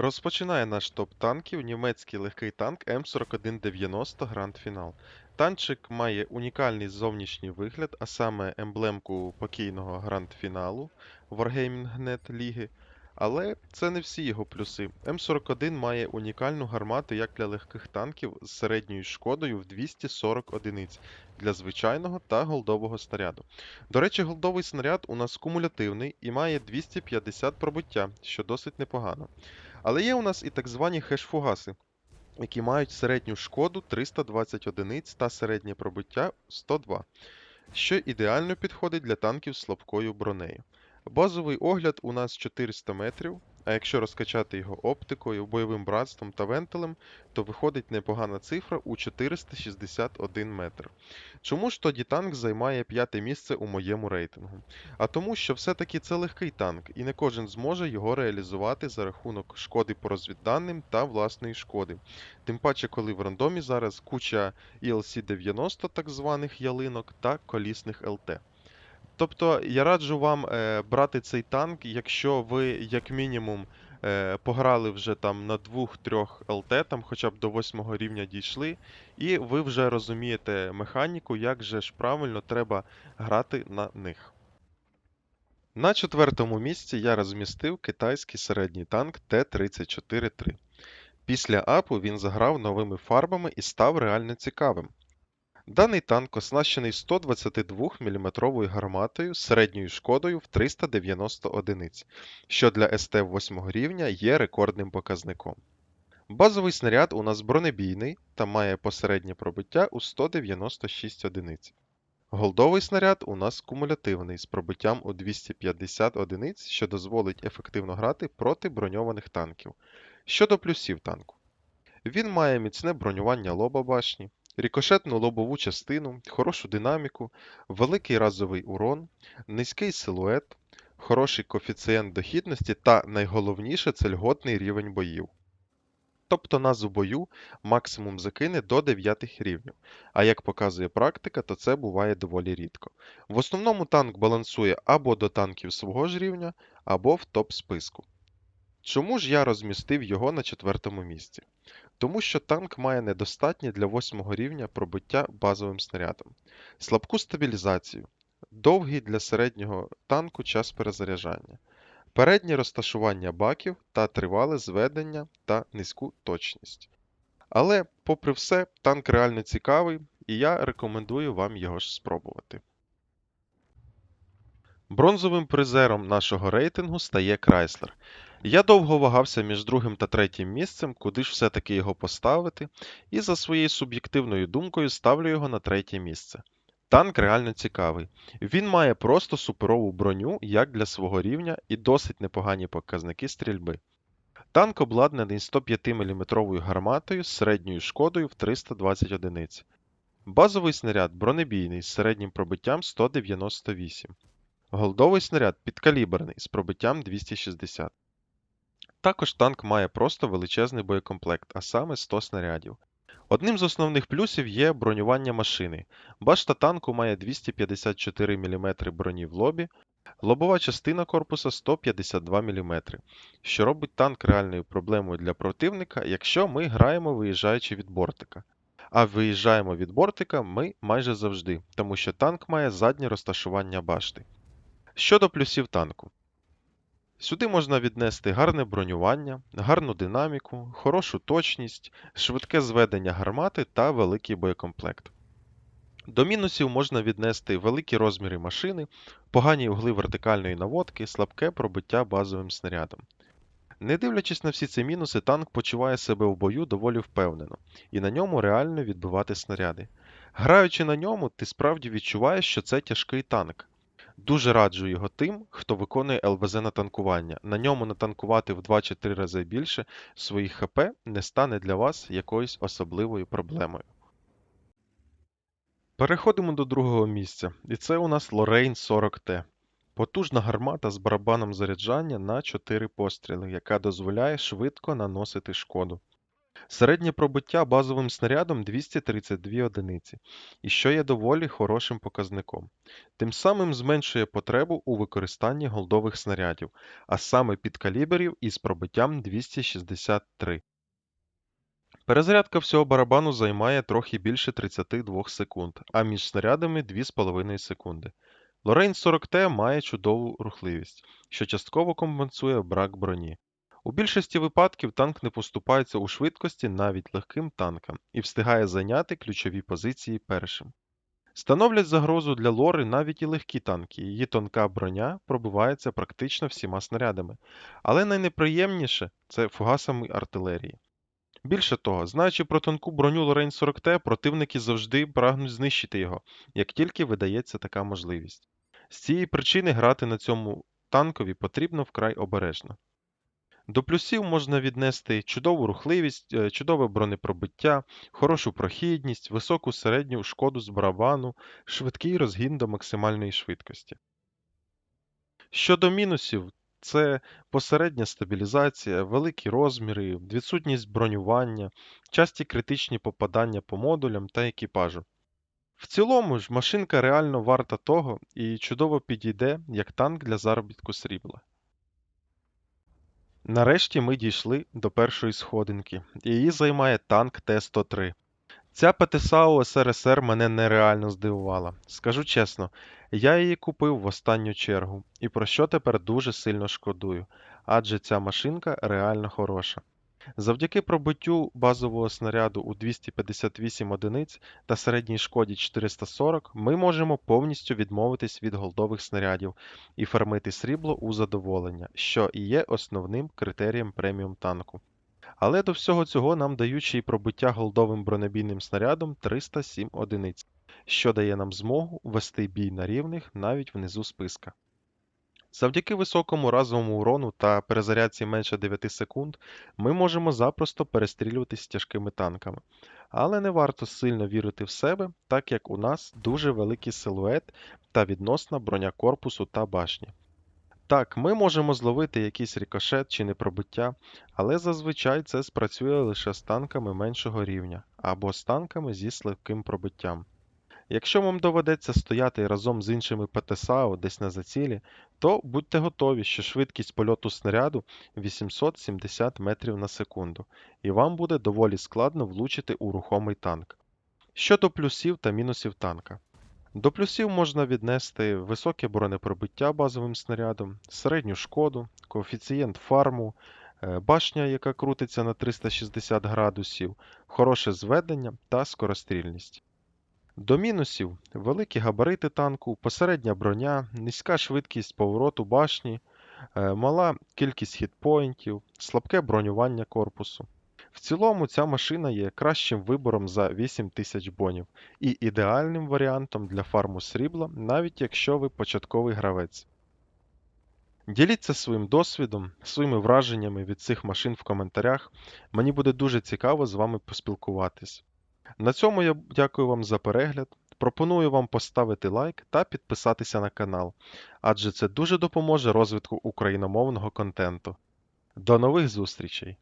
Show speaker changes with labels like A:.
A: Розпочинає наш топ танків німецький легкий танк М4190 Grand Final. Танчик має унікальний зовнішній вигляд, а саме емблемку покійного Grand Фіналу Wargaming.net ліги. Але це не всі його плюси. М41 має унікальну гармату як для легких танків з середньою шкодою в 240 одиниць для звичайного та голдового снаряду. До речі, голдовий снаряд у нас кумулятивний і має 250 пробиття, що досить непогано. Але є у нас і так звані хеш-фугаси, які мають середню шкоду 320 одиниць та середнє пробиття 102, що ідеально підходить для танків з слабкою бронею. Базовий огляд у нас 400 метрів, а якщо розкачати його оптикою, бойовим братством та вентилем, то виходить непогана цифра у 461 метр. Чому ж тоді танк займає п'яте місце у моєму рейтингу? А тому, що все-таки це легкий танк, і не кожен зможе його реалізувати за рахунок шкоди по розвідданим та власної шкоди. Тим паче, коли в рандомі зараз куча ELC-90 так званих ялинок та колісних ЛТ. Тобто я раджу вам е, брати цей танк, якщо ви як мінімум е, пограли вже там на 2-3 ЛТ, там хоча б до 8 рівня дійшли, і ви вже розумієте механіку, як же ж правильно треба грати на них. На четвертому місці я розмістив китайський середній танк Т-34-3. Після апу він заграв новими фарбами і став реально цікавим. Даний танк оснащений 122 мм гарматою середньою шкодою в 390 одиниць, що для СТ 8 рівня є рекордним показником. Базовий снаряд у нас бронебійний та має посереднє пробиття у 196 одиниць. Голдовий снаряд у нас кумулятивний з пробиттям у 250 одиниць, що дозволить ефективно грати проти броньованих танків. Щодо плюсів танку. Він має міцне бронювання лоба башні, рікошетну лобову частину, хорошу динаміку, великий разовий урон, низький силует, хороший коефіцієнт дохідності та найголовніше це льготний рівень боїв. Тобто нас бою максимум закине до 9 рівнів, а як показує практика, то це буває доволі рідко. В основному танк балансує або до танків свого ж рівня, або в топ списку. Чому ж я розмістив його на четвертому місці? Тому що танк має недостатнє для 8 рівня пробиття базовим снарядом, слабку стабілізацію, довгий для середнього танку час перезаряджання, переднє розташування баків та тривале зведення та низьку точність. Але, попри все, танк реально цікавий, і я рекомендую вам його ж спробувати. Бронзовим призером нашого рейтингу стає Крайслер. Я довго вагався між другим та третім місцем, куди ж все-таки його поставити, і за своєю суб'єктивною думкою ставлю його на третє місце. Танк реально цікавий. Він має просто суперову броню, як для свого рівня, і досить непогані показники стрільби. Танк обладнаний 105 мм гарматою з середньою шкодою в 320 одиниць. Базовий снаряд бронебійний з середнім пробиттям 198. Голдовий снаряд підкаліберний з пробиттям 260. Також танк має просто величезний боєкомплект, а саме 100 снарядів. Одним з основних плюсів є бронювання машини. Башта танку має 254 мм броні в лобі, лобова частина корпуса 152 мм, що робить танк реальною проблемою для противника, якщо ми граємо виїжджаючи від бортика. А виїжджаємо від бортика ми майже завжди, тому що танк має заднє розташування башти. Щодо плюсів танку. Сюди можна віднести гарне бронювання, гарну динаміку, хорошу точність, швидке зведення гармати та великий боєкомплект. До мінусів можна віднести великі розміри машини, погані угли вертикальної наводки, слабке пробиття базовим снарядом. Не дивлячись на всі ці мінуси, танк почуває себе в бою доволі впевнено, і на ньому реально відбивати снаряди. Граючи на ньому, ти справді відчуваєш, що це тяжкий танк. Дуже раджу його тим, хто виконує ЛВЗ на танкування. На ньому натанкувати в 2 чи 3 рази більше своїх ХП не стане для вас якоюсь особливою проблемою. Переходимо до другого місця, і це у нас Lorraine 40T. Потужна гармата з барабаном заряджання на 4 постріли, яка дозволяє швидко наносити шкоду. Середнє пробиття базовим снарядом 232 одиниці, і що є доволі хорошим показником. Тим самим зменшує потребу у використанні голдових снарядів, а саме підкаліберів із пробиттям 263. Перезарядка всього барабану займає трохи більше 32 секунд, а між снарядами 2,5 секунди. Лорейн 40Т має чудову рухливість, що частково компенсує брак броні. У більшості випадків танк не поступається у швидкості навіть легким танкам і встигає зайняти ключові позиції першим. Становлять загрозу для лори навіть і легкі танки, її тонка броня пробивається практично всіма снарядами, але найнеприємніше це фугасами артилерії. Більше того, знаючи про тонку броню Лорейн 40Т, противники завжди прагнуть знищити його, як тільки видається така можливість. З цієї причини грати на цьому танкові потрібно вкрай обережно. До плюсів можна віднести чудову рухливість, е, чудове бронепробиття, хорошу прохідність, високу середню шкоду з барабану, швидкий розгін до максимальної швидкості. Щодо мінусів, це посередня стабілізація, великі розміри, відсутність бронювання, часті критичні попадання по модулям та екіпажу. В цілому ж машинка реально варта того і чудово підійде як танк для заробітку срібла. Нарешті ми дійшли до першої сходинки. Її займає танк Т-103. Ця ПТСАУ СРСР мене нереально здивувала. Скажу чесно, я її купив в останню чергу, і про що тепер дуже сильно шкодую, адже ця машинка реально хороша. Завдяки пробиттю базового снаряду у 258 одиниць та середній шкоді 440 ми можемо повністю відмовитись від голдових снарядів і фармити срібло у задоволення, що і є основним критерієм преміум танку. Але до всього цього нам дають ще й пробиття голдовим бронебійним снарядом 307 одиниць, що дає нам змогу вести бій на рівних навіть внизу списка. Завдяки високому разовому урону та перезарядці менше 9 секунд ми можемо запросто перестрілюватись з тяжкими танками. Але не варто сильно вірити в себе, так як у нас дуже великий силует та відносна броня корпусу та башні. Так, ми можемо зловити якийсь рикошет чи непробиття, але зазвичай це спрацює лише з танками меншого рівня або з танками зі слабким пробиттям. Якщо вам доведеться стояти разом з іншими ПТСАУ десь на зацілі, то будьте готові, що швидкість польоту снаряду 870 метрів на секунду, і вам буде доволі складно влучити у рухомий танк. Щодо плюсів та мінусів танка. До плюсів можна віднести високе бронепробиття базовим снарядом, середню шкоду, коефіцієнт фарму, е, башня, яка крутиться на 360 градусів, хороше зведення та скорострільність. До мінусів великі габарити танку, посередня броня, низька швидкість повороту башні, е, мала кількість хітпоінтів, слабке бронювання корпусу. В цілому ця машина є кращим вибором за 8000 бонів і ідеальним варіантом для фарму срібла, навіть якщо ви початковий гравець. Діліться своїм досвідом, своїми враженнями від цих машин в коментарях. Мені буде дуже цікаво з вами поспілкуватись. На цьому я дякую вам за перегляд. Пропоную вам поставити лайк та підписатися на канал, адже це дуже допоможе розвитку україномовного контенту. До нових зустрічей!